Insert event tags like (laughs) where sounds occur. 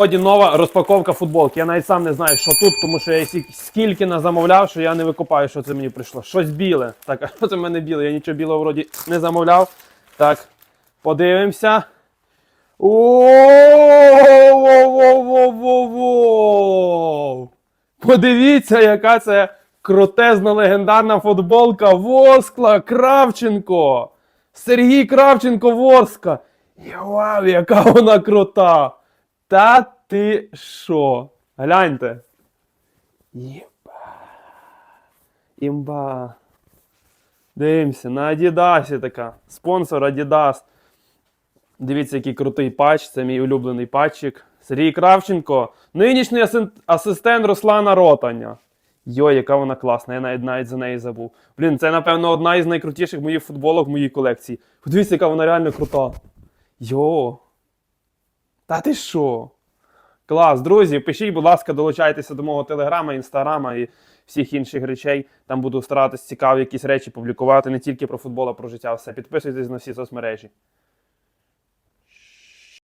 Сьогодні нова розпаковка футболки. Я навіть сам не знаю, що тут, тому що я скільки назамовляв, що я не викупаю, що це мені прийшло. Щось біле. Так, (laughs) а що це в мене біле? Я нічого білого вроді не замовляв. Так, подивимося. Подивіться, яка це крутезна легендарна футболка Воскла Кравченко. Сергій Кравченко Ворска. Вау, яка вона крута! Та ти що? Гляньте. Єба. Імба. Дивимося, на Адідасі така. Спонсор Адідас. Дивіться, який крутий патч. Це мій улюблений патчик. Сергій Кравченко. Нинішній асистент Руслана Ротаня. Йой, яка вона класна, я навіть навіть за неї забув. Блін, це, напевно, одна із найкрутіших моїх футболок в моїй колекції. Подивіться, яка вона реально крута. Йо. Та ти що? Клас, друзі, пишіть, будь ласка, долучайтеся до мого телеграма, інстаграма і всіх інших речей. Там буду старатися цікаві якісь речі публікувати не тільки про футбол, а про життя. Все. Підписуйтесь на всі соцмережі.